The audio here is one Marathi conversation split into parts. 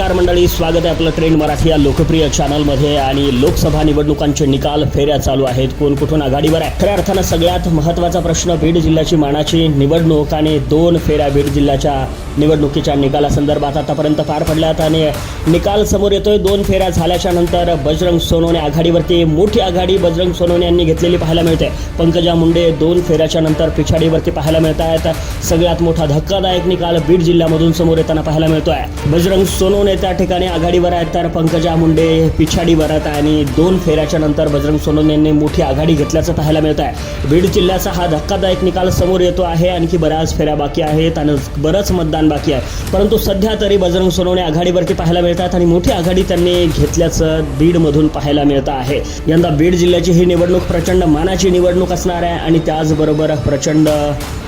नमस्कार मंडळी स्वागत आहे आपलं ट्रेंड मराठी या लोकप्रिय चॅनलमध्ये आणि लोकसभा निवडणुकांचे निकाल फेऱ्या चालू आहेत. कोण कुठून आघाडीवर आहे? खऱ्या अर्थानं सगळ्यात महत्त्वाचा प्रश्न बीड जिल्ह्याची मानाची निवडणूक आणि दोन फेऱ्या बीड जिल्ह्याच्या निवडणुकीच्या निकालासंदर्भात आतापर्यंत पार पडल्यात. आणि निकाल समोर येतोय. दोन फेऱ्या झाल्याच्यानंतर बजरंग सोनवणे आघाडीवरती मोठी आघाडी बजरंग सोनवणे यांनी घेतलेली पाहायला मिळते. पंकजा मुंडे दोन फेऱ्याच्या नंतर पिछाडीवरती पाहायला मिळत आहेत सगळ्यात मोठा धक्कादायक निकाल बीड जिल्ह्यामधून समोर येताना पाहायला मिळतोय. बजरंग सोनवणे त्या ठिकाणी आघाडीवर आहेत तर पंकजा मुंडे पिछाडीवर आहेत आणि दोन फेऱ्याच्या नंतर बजरंग सोनवणे यांनी मोठी आघाडी घेतल्याचं पाहायला मिळत आहे बीड जिल्ह्याचा हा धक्कादायक निकाल समोर येतो आहे. आणखी बऱ्याच फेऱ्या बाकी आहेत आणि बरंच मतदान बाकी आहे. परंतु सध्या तरी बजरंग सोनवणे आघाडीवरती पाहायला मिळतात आणि मोठी आघाडी त्यांनी घेतल्याचं बीडमधून पाहायला मिळतं आहे. यंदा बीड जिल्ह्याची ही निवडणूक प्रचंड मानाची निवडणूक असणार आहे आणि त्याचबरोबर प्रचंड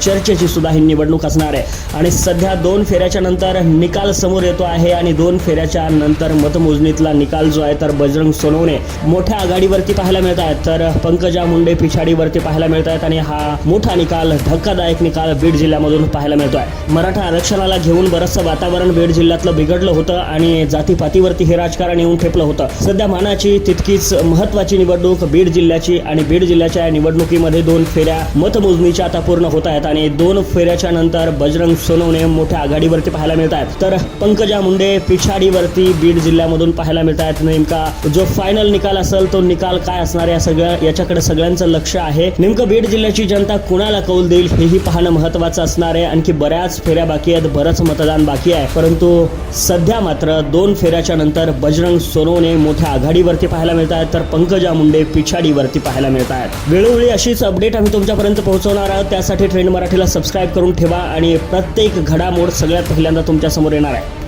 चर्चेची सुद्धा ही निवडणूक असणार आहे. आणि सध्या दोन फेऱ्याच्या नंतर निकाल समोर येतो आहे आणि दोन फेऱ्याच्या नंतर मतमोजणीतला निकाल जो आहे तर बजरंग सोनवणे मोठ्या आघाडीवरती पाहायला मिळत आहेत. तर पंकजा मुंडे पिछाडीवरती पाहायला मिळत आहेत आणि हा मोठा निकाल धक्कादायक निकाल बीड जिल्ह्यामधून पाहायला मिळतो आहे मराठा आरक्षणाला घेऊन बरंचसं वातावरण बीड जिल्ह्यातलं बिघडलं होतं आणि जातीपातीवरती हे राजकारण येऊन ठेपलं होतं. सध्या मानाची तितकीच महत्वाची निवडणूक बीड जिल्ह्याची आणि बीड जिल्ह्याच्या या निवडणुकीमध्ये दोन फेऱ्या मतमोजणीच्या आता पूर्ण होत आहेत आणि दोन फेऱ्याच्या नंतर बजरंग सोनवणे मोठ्या आघाडीवरती पाहायला मिळत आहेत. तर पंकजा मुंडे पिछाडीवरती बीड जिल्ह्यामधून पाहायला मिळत आहेत नेमका जो फायनल निकाल असेल तो निकाल काय असणार या सगळ्या याच्याकडे सगळ्यांचं लक्ष आहे. नेमकं बीड जिल्ह्याची जनता कुणाला कौल देईल हेही पाहणं महत्वाचं असणार आहे. आणखी बऱ्याच फेऱ्या बाकी आहेत बरंच मतदान बाकी आहे. परंतु सध्या मात्र दोन फेऱ्याच्या नंतर बजरंग सोनवणे मोठ्या आघाडीवरती पाहायला मिळत आहेत तर पंकजा मुंडे पिछाडीवरती पाहायला मिळत आहेत. वेळोवेळी अशीच अपडेट आम्ही तुमच्यापर्यंत पोहोचवणार आहोत. त्यासाठी ट्रेंड मराठीला सबस्क्राईब करून ठेवा आणि प्रत्येक घडामोड सगळ्यात पहिल्यांदा तुमच्यासमोर येणार आहे.